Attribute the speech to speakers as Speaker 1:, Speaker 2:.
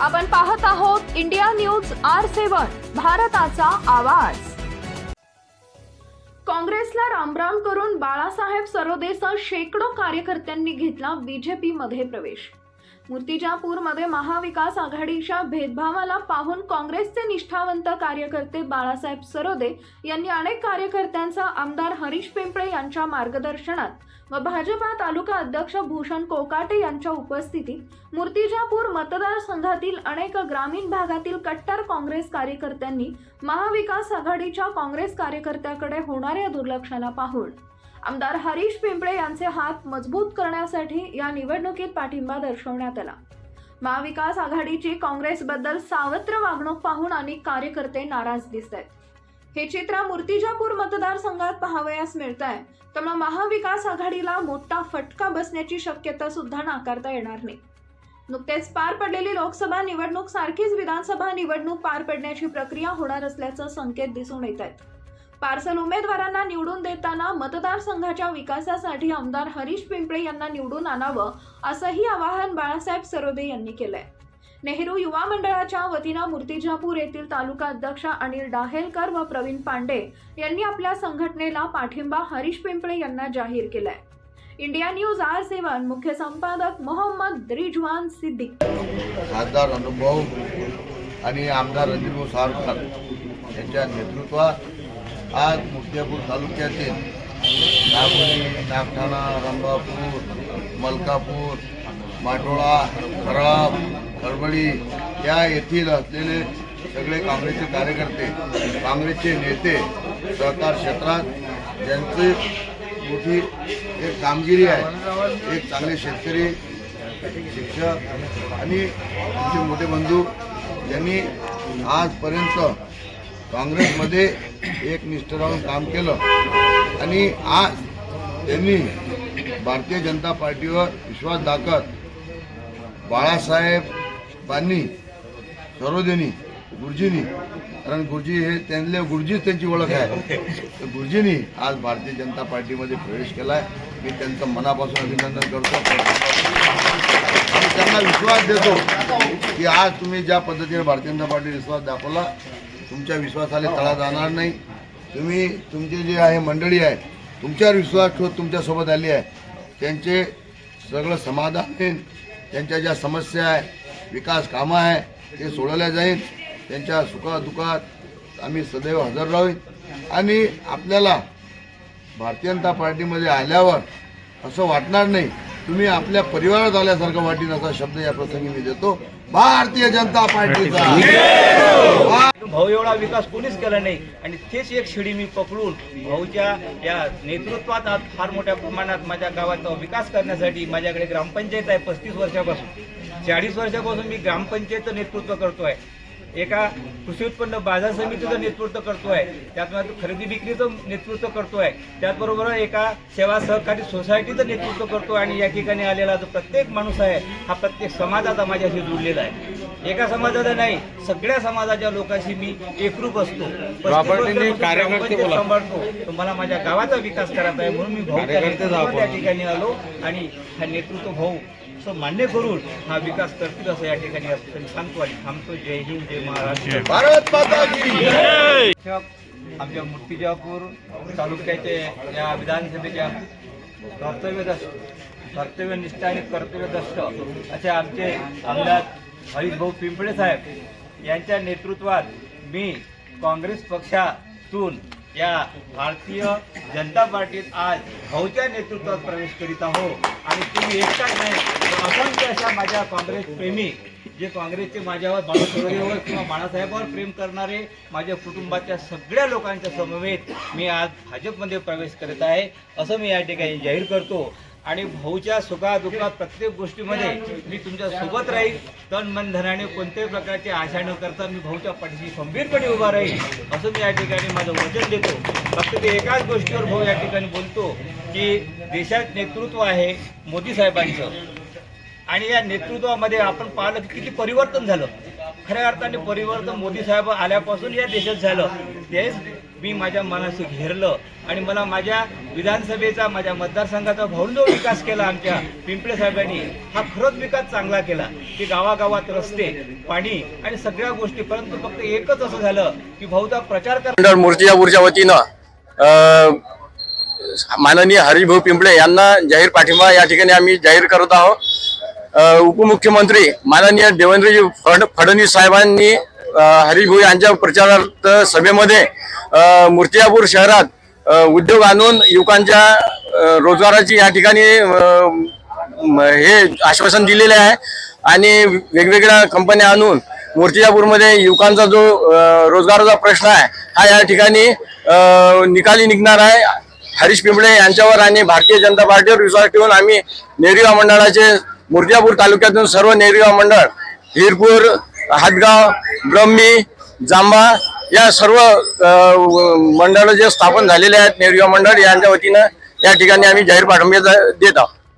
Speaker 1: आपण पाहत आहोत इंडिया न्यूज आर सेवन भारताचा आवाज. काँग्रेसला रामराम करून बाळासाहेब सरोदेसह शेकडो कार्यकर्त्यांनी घेतला बीजेपी मध्ये प्रवेश. मूर्तिजापूरमध्ये महाविकास आघाडीच्या भेदभावाला पाहून काँग्रेसचे निष्ठावंत कार्यकर्ते बाळासाहेब सरोदे यांनी अनेक कार्यकर्त्यांचा आमदार हरीश पिंपळे यांच्या मार्गदर्शनात व भाजपा तालुका अध्यक्ष भूषण कोकाटे यांच्या उपस्थितीत मूर्तिजापूर मतदारसंघातील अनेक ग्रामीण भागातील कट्टर काँग्रेस कार्यकर्त्यांनी महाविकास आघाडीच्या काँग्रेस कार्यकर्त्याकडे होणाऱ्या दुर्लक्षाला पाहून आमदार हरीश पिंपळे यांचे हात मजबूत करण्यासाठी या निवडणुकीत पाठिंबा दर्शवण्यात आला. महाविकास आघाडीची काँग्रेसबद्दल सावत्र वागणूक पाहून अनेक कार्यकर्ते नाराज दिसत आहेत हे चित्र मूर्तिजापूर मतदारसंघात पाहावयास मिळत आहे त्यामुळे महाविकास आघाडीला मोठा फटका बसण्याची शक्यता सुद्धा नाकारता येणार नाही. नुकतेच पार पडलेली लोकसभा निवडणूक सारखीच विधानसभा निवडणूक पार पडण्याची प्रक्रिया होणार असल्याचं संकेत दिसून येत आहेत. पार्सल उमेदवारांना निवडून देताना मतदारसंघाच्या विकासासाठी आमदार हरीश पिंपळे यांना निवडून आणावं असंही आवाहन बाळासाहेब सरोदे यांनी केलंय. नेहरू युवा मंडळाच्या वतीनं मूर्तिजापूर येथील तालुका अध्यक्ष अनिल डाहेलकर व प्रवीण पांडे यांनी आपल्या संघटनेला पाठिंबा हरीश पिंपळे यांना जाहीर केलाय. इंडिया न्यूज आर सेवन मुख्य संपादक मोहम्मद रिजवान सिद्दीक.
Speaker 2: खासदार अनुभव आणि आमदार रणजितभाऊ सावरकर यांच्या नेतृत्वात आज मुक्तियापूर तालुक्यातील नागोली नागठाणा रंभापूर मलकापूर माटोळा खराब खरबडी या येथील असलेले सगळे काँग्रेसचे कार्यकर्ते काँग्रेसचे नेते सहकार क्षेत्रात ज्यांची मोठी एक कामगिरी आहे एक चांगले शेतकरी शिक्षक आणि आमचे मोठे बंधू यांनी आजपर्यंत काँग्रेसमध्ये एक निष्ठ राहून काम केलं. आणि आज त्यांनी भारतीय जनता पार्टीवर विश्वास दाखवत बाळासाहेबांनी सरोदेनी गुरुजींनी कारण गुरुजी हे त्यांना गुरुजीच त्यांची ओळख आहे. तर गुरुजींनी आज भारतीय जनता पार्टीमध्ये प्रवेश केला आहे मी त्यांचं मनापासून अभिनंदन करतो. आणि त्यांना विश्वास देतो की आज तुम्ही ज्या पद्धतीने भारतीय जनता पार्टी विश्वास दाखवला तुमच्या विश्वासाला तळा जाणार नाही. तुम्ही तुमची जे आहे मंडळी आहे तुमच्यावर विश्वास ठेवत तुमच्यासोबत आली आहे. त्यांचे सगळं समाधान होईल. त्यांच्या ज्या समस्या आहे विकास कामं आहे ते सोडवल्या जाईल. त्यांच्या सुखादुखात आम्ही सदैव हजर राहू आणि आपल्याला भारतीय जनता पार्टीमध्ये आल्यावर असं वाटणार नाही तुम्ही आपल्या परिवारात आल्यासारखं वाटेल असा शब्द या प्रसंगी मी देतो. भारतीय जनता पार्टीचा.
Speaker 3: भाऊ एवढा विकास कोणीच केला नाही. आणि तेच एक शिडी मी पकडून भाऊच्या या नेतृत्वात आज फार मोठ्या प्रमाणात माझ्या गावाचा विकास करण्यासाठी माझ्याकडे ग्रामपंचायत आहे पस्तीस वर्षापासून. चाळीस वर्षापासून मी ग्रामपंचायतचं नेतृत्व करतोय. एका कृषी उत्पन्न बाजार समितीचं नेतृत्व करतोय. त्यात खरेदी विक्रीचं नेतृत्व करतोय. त्याचबरोबर एका सेवा सहकारी सोसायटीचं नेतृत्व करतोय आणि या ठिकाणी आलेला जो प्रत्येक माणूस आहे हा प्रत्येक समाजाचा माझ्याशी जुळलेला आहे. एका समाजाचा नाही सगळ्या समाजाच्या लोकांशी मी एकरूप असतो. सांभाळतो. मला माझ्या गावाचा विकास करायचा आहे म्हणून मी भाऊ त्या ठिकाणी आलो आणि हा नेतृत्व भाऊ असं मान्य करून हा विकास करतील असं या ठिकाणी सांगतो आणि थांबतो. जय हिंद जय
Speaker 2: भारत माता की
Speaker 3: आमच्या मूर्तिजापूर तालुक्याचे या विधानसभेच्या कर्तव्यदष्ट कर्तव्यनिष्ठ आणि कर्तव्यदष्ट असे आमचे आमदार हरीशभाऊ पिंपळे साहेब यांच्या नेतृत्वात मी काँग्रेस पक्षातून या भारतीय जनता पार्टीत आज भाऊच्या नेतृत्वात प्रवेश करीत आहो. आणि तुम्ही एकटाच नाही असंख्य अशा माझ्या काँग्रेस प्रेमी जे काँग्रेसचे माझ्यावर बाळासाहेबांवर किंवा बाळासाहेबांवर प्रेम करणारे माझ्या कुटुंबाच्या सगळ्या लोकांच्या समवेत मी आज भाजपमध्ये प्रवेश करत आहे असं मी या ठिकाणी जाहीर करतो. आणि भाऊच्या सुखादुःखात प्रत्येक गोष्टीमध्ये मी तुमच्यासोबत राहील. तन मन धनाने कोणत्याही प्रकारची आशा न करता मी भाऊच्या पाठीशी खंबीरपणे उभा राहील असं मी या ठिकाणी माझं वचन देतो. फक्त ते एकाच गोष्टीवर भाऊ या ठिकाणी बोलतो की देशात नेतृत्व आहे मोदी साहेबांचं. आणि या नेतृत्वामध्ये आपण पाहिलं की किती परिवर्तन झालं. खऱ्या अर्थाने परिवर्तन मोदी साहेब आल्यापासून या देशात झालं. तेच मी माझ्या मनाशी घेरलं आणि मला माझ्या विधानसभेचा माझ्या मतदारसंघाचा भौंदो विकास केला आमच्या पिंपळे साहेबांनी. हा खरंच विकास चांगला केला. की गावागावात रस्ते पाणी आणि सगळ्या गोष्टी परंतु फक्त एकच असं झालं की बहुधा प्रचार कर.
Speaker 4: मंडळ मूर्तिजापूरच्या वतीनं माननीय हरिभाऊ पिंपळे यांना जाहीर पाठिंबा या ठिकाणी आम्ही जाहीर करत आहोत. उपमुख्यमंत्री माननीय देवेंद्रजी फड फडणवीस साहेबांनी अ, हरिभाऊ यांच्या प्रचारार्थ सभेमध्ये मूर्तियापूर मूर्तिजापूर शहरात उद्योग आणून युवकांच्या रोजगाराची या ठिकाणी हे आश्वासन दिलेले आहे. आणि वेगवेगळ्या कंपन्या आणून मूर्तिजापूरमध्ये युवकांचा जो रोजगाराचा प्रश्न आहे हा या ठिकाणी निकाली निघणार आहे. हरीश पिंबळे यांच्यावर आणि भारतीय जनता पार्टीवर विश्वास ठेवून आम्ही नेरिवा मंडळाचे मुर्जापूर तालुक्यातून सर्व नेरगाव मंडळ हिरपूर हातगाव ब्रह्मी जांबा या सर्व मंडळ जे स्थापन झालेले आहेत नेरगाव मंडळ यांच्या वतीनं या ठिकाणी आम्ही जाहीर पाठिंबा देत आहोत.